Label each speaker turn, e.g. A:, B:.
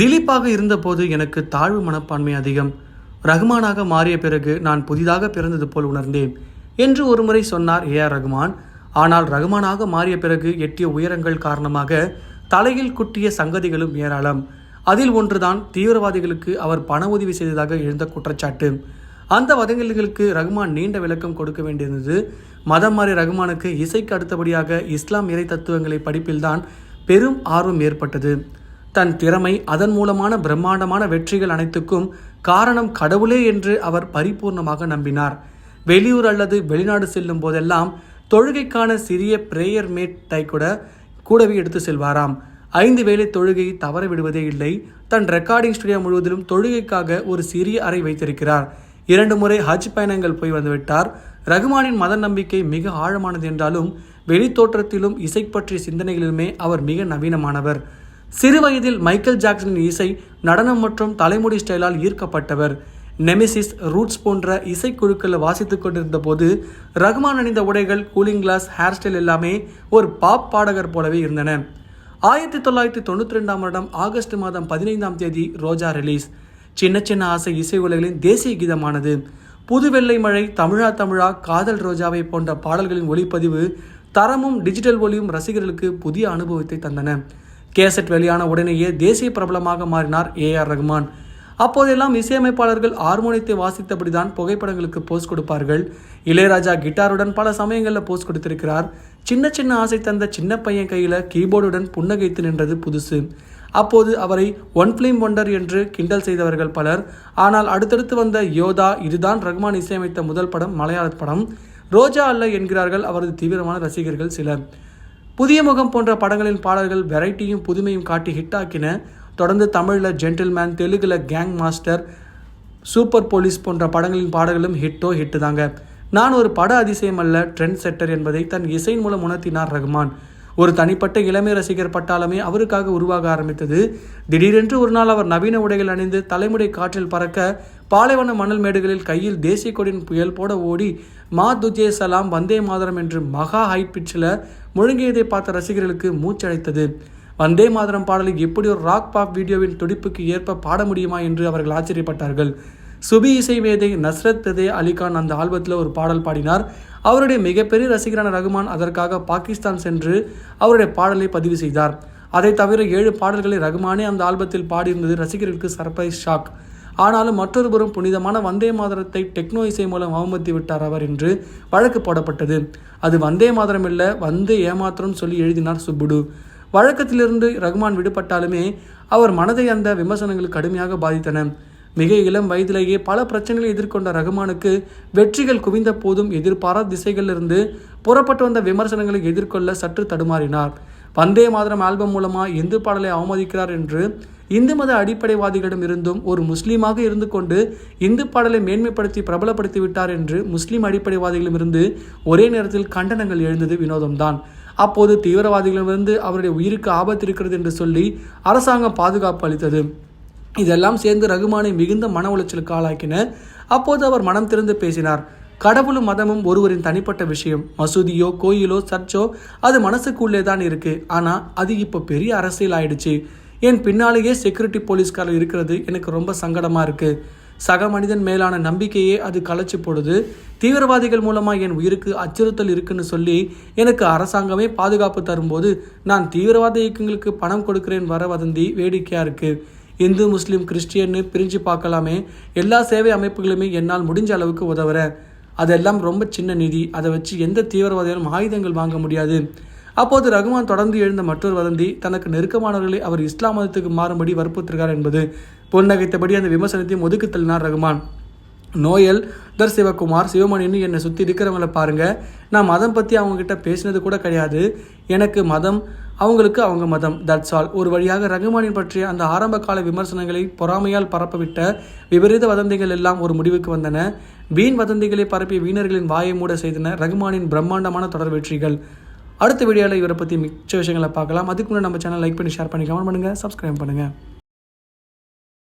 A: திலீப்பாக இருந்தபோது எனக்கு தாழ்வு மனப்பான்மை அதிகம். ரகுமானாக மாறிய பிறகு நான் புதிதாக பிறந்தது போல் உணர்ந்தேன் என்று ஒருமுறை சொன்னார் ஏ ஆர் ரகுமான். ஆனால் ரகுமானாக மாறிய பிறகு எட்டிய உயரங்கள் காரணமாக தலையில் குட்டிய சங்கதிகளும் ஏராளம். அதில் ஒன்றுதான் தீவிரவாதிகளுக்கு அவர் பண உதவி செய்ததாக எழுந்த குற்றச்சாட்டு. அந்த வதங்கல்களுக்கு ரகுமான் நீண்ட விளக்கம் கொடுக்க வேண்டியிருந்தது. மதம் மாறி ரகுமானுக்கு இசைக்கு அடுத்தபடியாக இஸ்லாம் இறை தத்துவங்களை படிப்பில்தான் பெரும் ஆர்வம் ஏற்பட்டது. தன் திறமை அதன் மூலமான பிரம்மாண்டமான வெற்றிகள் அனைத்துக்கும் காரணம் கடவுளே என்று அவர் பரிபூர்ணமாக நம்பினார். வெளியூர் அல்லது வெளிநாடு செல்லும் போதெல்லாம் தொழுகைக்கான சிறிய பிரேயர் மேட்டை கூட கூடவே எடுத்து செல்வாராம். ஐந்து வேளை தொழுகையை தவற விடுவதே இல்லை. தன் ரெக்கார்டிங் ஸ்டுடியோ முழுவதிலும் தொழுகைக்காக ஒரு சிறிய அறை வைத்திருக்கிறார். இரண்டு முறை ஹஜ் பயணங்கள் போய் வந்துவிட்டார். ரகுமானின் மத நம்பிக்கை மிக ஆழமானது என்றாலும் வெளித்தோற்றத்திலும் இசை பற்றிய சிந்தனைகளிலுமே அவர் மிக நவீனமானவர். சிறு வயதில் மைக்கேல் ஜாக்சனின் இசை நடனம் மற்றும் தலைமுடி ஸ்டைலால் ஈர்க்கப்பட்டவர். நெமிசிஸ் ரூட்ஸ் போன்ற இசைக்குழுக்களில் வாசித்து கொண்டிருந்த போது ரகுமான் அணிந்த உடைகள் கூலிங் கிளாஸ் ஹேர் ஸ்டைல் எல்லாமே ஒரு பாப் பாடகர் போலவே இருந்தன. ஆயிரத்தி தொள்ளாயிரத்தி தொண்ணூற்றி ரெண்டாம் வருடம் ஆகஸ்ட் மாதம் பதினைந்தாம் தேதி ரோஜா ரிலீஸ் சின்ன சின்ன ஆசை இசை உலகின் தேசிய கீதமானது. புது வெள்ளை மழை தமிழா தமிழா காதல் ரோஜாவை போன்ற பாடல்களின் ஒளிப்பதிவு தரமும் டிஜிட்டல் ஒளியும் ரசிகர்களுக்கு புதிய அனுபவத்தை தந்தன. கேசட் வெளியான உடனேயே தேசிய பிரபலமாக மாறினார் ஏ ஆர் ரகுமான். அப்போதெல்லாம் இசையமைப்பாளர்கள் ஹார்மோனியத்தை வாசித்தபடிதான் புகைப்படங்களுக்கு போஸ் கொடுப்பார்கள். இளையராஜா கிட்டாருடன் பல சமயங்களில் போஸ் கொடுத்திருக்கிறார். சின்ன சின்ன ஆசை தந்த சின்ன பையன் கையில் கீபோர்டுடன் புன்னகைத்து நின்றது புதுசு. அப்போது அவரை ஒன் ஃபிலிம் ஒண்டர் என்று கிண்டல் செய்தவர்கள் பலர். ஆனால் அடுத்தடுத்து வந்த யோதா இதுதான் ரகுமான் இசையமைத்த முதல் படம் மலையாள படம். ரோஜா அல்ல என்கிறார்கள் அவரது தீவிரமான ரசிகர்கள் சிலர். புதிய முகம் போன்ற படங்களின் பாடல்கள் வெரைட்டியும் புதுமையும் காட்டி ஹிட்டாக்கின. தொடர்ந்து தமிழில் ஜென்டில்மேன் தெலுங்கில் கேங் மாஸ்டர் சூப்பர் போலீஸ் போன்ற படங்களின் பாடல்களும் ஹிட்டோ ஹிட்டு தாங்க. நான் ஒரு பட அதிசயம் அல்ல ட்ரெண்ட் செட்டர் என்பதை தன் இசையின் மூலம் உணர்த்தினார் ரகுமான். ஒரு தனிப்பட்ட இளமை ரசிகர் பட்டாளமே அவருக்காக உருவாக ஆரம்பித்தது. திடீரென்று ஒரு நாள் அவர் நவீன உடைகள் அணிந்து தலைமுறை காற்றில் பறக்க பாலைவன மணல் மேடுகளில் கையில் தேசிய கொடியின் புயல் போட ஓடி மா துஜே சலாம் வந்தே மாதரம் என்று மகா ஹை பிட்சில் முழங்கியதை பார்த்த ரசிகர்களுக்கு மூச்சடைத்தது. வந்தே மாதரம் பாடலை எப்படி ஒரு ராக் பாப் வீடியோவின் துடிப்புக்கு ஏற்ப பாட முடியுமா என்று அவர்கள் ஆச்சரியப்பட்டார்கள். சுபி இசை வேதை நஸ்ரத் ததே அலிகான் அந்த ஆல்பத்தில் ஒரு பாடல் பாடினார். அவருடைய மிகப்பெரிய ரசிகரான ரகுமான் அதற்காக பாகிஸ்தான் சென்று அவருடைய பாடலை பதிவு செய்தார். அதை தவிர ஏழு பாடல்களை ரகுமானே அந்த ஆல்பத்தில் பாடியிருந்தது ரசிகர்களுக்கு சர்ப்ரைஸ் ஷாக். ஆனாலும் மற்றொருபுறம் புனிதமான வந்தே மாதரத்தை டெக்னோ இசை மூலம் அவமதித்து விட்டார் அவர் என்று வழக்கு போடப்பட்டது. அது வந்தே மாதரம் இல்லை வந்து ஏமாத்திரம் சொல்லி எழுதினார் சுப்புடு. வழக்கத்திலிருந்து ரகுமான் விடுபட்டாலுமே அவர் மனதை அந்த விமர்சனங்கள் கடுமையாக பாதித்தன. மிக இளம் வயதிலேயே பல பிரச்சனைகளை எதிர்கொண்ட ரகுமானுக்கு வெற்றிகள் குவிந்த போதும் எதிர்பாராத திசைகளிலிருந்து புறப்பட்டு வந்த விமர்சனங்களை எதிர்கொள்ள சற்று தடுமாறினார். வந்தே மாதரம் ஆல்பம் மூலமாக இந்து பாடலை அவமதிக்கிறார் என்று இந்து மத அடிப்படைவாதிகளிடம் இருந்தும் ஒரு முஸ்லீமாக இருந்து கொண்டு இந்து பாடலை மேன்மைப்படுத்தி பிரபலப்படுத்தி விட்டார் என்று முஸ்லீம் அடிப்படைவாதிகளிடம் இருந்து ஒரே நேரத்தில் கண்டனங்கள் எழுந்தது வினோதம்தான். அப்போது தீவிரவாதிகளிடமிருந்து அவருடைய உயிருக்கு ஆபத்து இருக்கிறது என்று சொல்லி அரசாங்கம் பாதுகாப்பு அளித்தது. இதெல்லாம் சேர்ந்து ரகுமானை மிகுந்த மன உளைச்சலுக்கு ஆளாக்கின. அப்போது அவர் மனம் திறந்து பேசினார். கடவுளும் மதமும் ஒருவரின் தனிப்பட்ட விஷயம். மசூதியோ கோயிலோ சர்ச்சோ அது மனசுக்குள்ளே தான் இருக்கு. ஆனா அது இப்போ பெரிய அரசியல் ஆயிடுச்சு. என் பின்னாலேயே செக்யூரிட்டி போலீஸ்காரர் இருக்கிறது எனக்கு ரொம்ப சங்கடமா இருக்கு. சக மனிதன் மேலான நம்பிக்கையே அது களைச்சி போடுது. தீவிரவாதிகள் மூலமாக என் உயிருக்கு அச்சுறுத்தல் இருக்குன்னு சொல்லி எனக்கு அரசாங்கமே பாதுகாப்பு தரும்போது நான் தீவிரவாத இயக்கங்களுக்கு பணம் கொடுக்கிறேன் வர வதந்தி வேடிக்கையாக இருக்குது இந்து முஸ்லீம் கிறிஸ்டியன்னு பிரிஞ்சு பார்க்கலாமே. எல்லா சேவை அமைப்புகளுமே என்னால் முடிஞ்ச அளவுக்கு உதவுறேன். அதெல்லாம் ரொம்ப சின்ன நிதி. அதை வச்சு எந்த தீவிரவாதிகளும் ஆயுதங்கள் வாங்க முடியாது. அப்போது ரகுமான் தொடர்ந்து எழுந்த மற்றொரு வதந்தி தனக்கு நெருக்கமானவர்களை அவர் இஸ்லாம் மதத்துக்கு மாறும்படி வற்புறுத்திருக்கார் என்பது. பொன்னகைத்தபடி அந்த விமர்சனத்தையும் ஒதுக்கு தள்ளினார் ரகுமான். நோயல் தர் சிவகுமார் சிவமணின்னு என்னை சுற்றி இருக்கிறவங்கள பாருங்க. நான் மதம் பற்றி அவங்கக்கிட்ட பேசினது கூட கிடையாது. எனக்கு மதம் அவங்களுக்கு அவங்க மதம். தட்ஸ் ஆல் ஒரு வழியாக ரகுமானின் பற்றிய அந்த ஆரம்ப கால விமர்சனங்களை பொறாமையால் பரப்பவிட்ட விபரீத வதந்திகள் எல்லாம் ஒரு முடிவுக்கு வந்தன. வீண் வதந்திகளை பரப்பிய வீணர்களின் வாயை மூட செய்தன ரகுமானின் பிரம்மாண்டமான தொடர் வெற்றிகள். அடுத்த வீடியோவில் இவரை பற்றி மிச்ச விஷயங்களை பார்க்கலாம். அதுக்கு முன்னாடி நம்ம சேனல் லைக் பண்ணி ஷேர் பண்ணி கமெண்ட் பண்ணுங்கள் சப்ஸ்கிரைப் பண்ணுங்கள்